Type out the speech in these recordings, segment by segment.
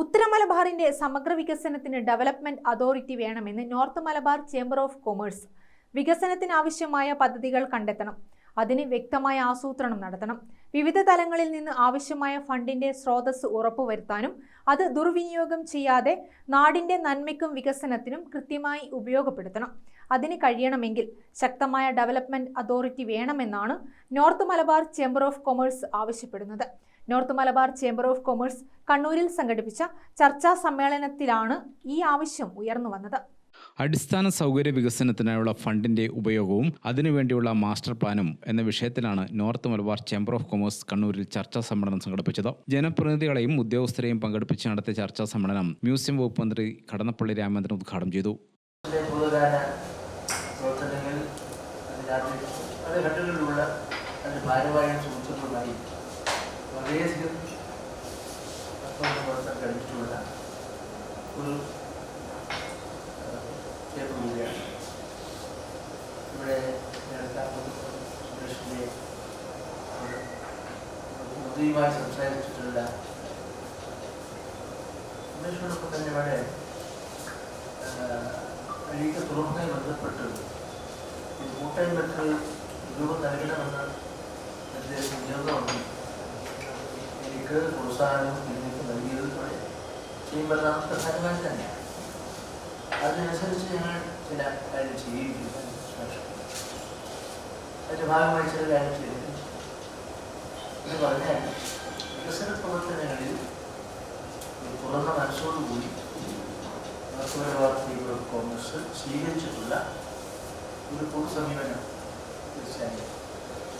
ഉത്തര മലബാറിന്റെ സമഗ്ര വികസനത്തിന് ഡെവലപ്മെന്റ് അതോറിറ്റി വേണമെന്ന് North Malabar Chamber of Commerce വികസനത്തിനാവശ്യമായ പദ്ധതികൾ കണ്ടെത്തണം. അതിന് വ്യക്തമായ ആസൂത്രണം നടത്തണം. വിവിധ തലങ്ങളിൽ നിന്ന് ആവശ്യമായ ഫണ്ടിന്റെ സ്രോതസ് ഉറപ്പുവരുത്താനും അത് ദുർവിനിയോഗം ചെയ്യാതെ നാടിന്റെ നന്മയ്ക്കും വികസനത്തിനും കൃത്യമായി ഉപയോഗപ്പെടുത്തണം. അതിന് കഴിയണമെങ്കിൽ ശക്തമായ ഡെവലപ്മെന്റ് അതോറിറ്റി വേണമെന്നാണ് North Malabar Chamber of Commerce ആവശ്യപ്പെടുന്നത്. North Malabar Chamber of Commerce കണ്ണൂരിൽ സംഘടിപ്പിച്ച ചർച്ചാ സമ്മേളനത്തിലാണ് ഈ ആവശ്യം ഉയർന്നു വന്നത്. അടിസ്ഥാന സൗകര്യ വികസനത്തിനായുള്ള ഫണ്ടിന്റെ ഉപയോഗവും അതിനുവേണ്ടിയുള്ള മാസ്റ്റർ പ്ലാനും എന്ന വിഷയത്തിലാണ് North Malabar Chamber of Commerce കണ്ണൂരിൽ ചർച്ചാ സമ്മേളനം സംഘടിപ്പിച്ചത്. ജനപ്രതിനിധികളെയും ഉദ്യോഗസ്ഥരെയും പങ്കെടുപ്പിച്ച് നടത്തിയ ചർച്ചാ സമ്മേളനം മ്യൂസിയം വകുപ്പ് മന്ത്രി കടന്നപ്പള്ളി രാമചന്ദ്രൻ ഉദ്ഘാടനം ചെയ്തു. സുഹൃത്തുക്കളുമായി വളരെയധികം നടത്താൻ കഴിഞ്ഞിട്ടുള്ള ഒരു പേപ്പർ കൂടിയാണ് ഇവിടെ നേരത്തെ സുരേഷിന്റെ മോദിയുമായി സംസാരിച്ചിട്ടുള്ള സുരേഷിനോടൊപ്പം തന്നെ ഇവിടെ അഴീക്ക തുറമുഖമായി ബന്ധപ്പെട്ട് ഈ കൂട്ടായ്മ മെട്രോ രൂപം നൽകണമെന്ന് അദ്ദേഹം ഉയർന്നുണ്ട് എനിക്ക് പ്രോത്സാഹനം നിങ്ങൾക്ക് നൽകിയത് കൂടെ ചെയ്യുമ്പോൾ നാം പ്രധാനമായി തന്നെയാണ്. അതിനനുസരിച്ച് ഞങ്ങൾ ചില കാര്യം ചെയ്യിക്കുന്നു അതിന്റെ ഭാഗമായി ചില കാര്യം ചെയ്തിട്ടുണ്ട് എന്ന് പറഞ്ഞാൽ വികസന പ്രവർത്തനങ്ങളിൽ തുറന്ന മനസ്സോടുകൂടി മലബാർ കോൺഗ്രസ് സ്വീകരിച്ചിട്ടുള്ള ഒരു പൊതു സമീപനം തീർച്ചയായും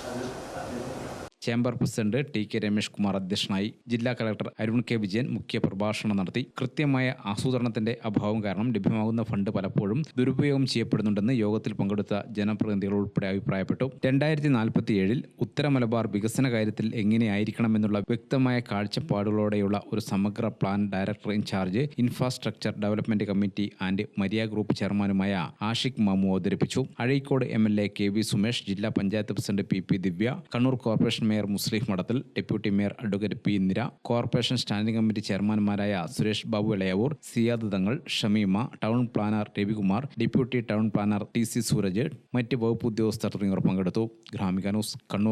അത് അഭിനന്ദിക്കണം chamber president T K Ramesh Kumar അധ്യക്ഷനായി ജില്ലാ കളക്ടർ അരുൺ കെ വിജയൻ മുഖ്യ പ്രഭാഷണം നടത്തി. കൃത്യമായ ആസൂത്രണത്തിന്റെ അഭാവം കാരണം ലഭ്യമാകുന്ന ഫണ്ട് പലപ്പോഴും ദുരുപയോഗം ചെയ്യപ്പെടുന്നുണ്ടെന്ന് യോഗത്തിൽ പങ്കെടുത്ത ജനപ്രതിനിധികൾ ഉൾപ്പെടെ അഭിപ്രായപ്പെട്ടു. രണ്ടായിരത്തി നാൽപ്പത്തിയേഴിൽ ഉത്തര മലബാർ വികസന കാര്യത്തിൽ എങ്ങനെയായിരിക്കണമെന്നുള്ള വ്യക്തമായ കാഴ്ചപ്പാടുകളോടെയുള്ള ഒരു സമഗ്ര plan director incharge infrastructure development committee and Maria group ചെയർമാനുമായ ആഷിഖ് മാമു അവതരിപ്പിച്ചു. Azhikode M L A K V Sumesh ജില്ലാ panchayat president P P Divya Kannur corporation mayor Muslih Madathil deputy mayor advocate P Indira corporation standing committee ചെയർമാൻമാരായ Suresh Babu Ilayavoor Siyad Thangal Shameema town planner Ravikumar deputy town planner T C Sooraj മറ്റ് വകുപ്പ് ഉദ്യോഗസ്ഥർ തുടങ്ങിയവർ പങ്കെടുത്തു. Gramika news Kannur.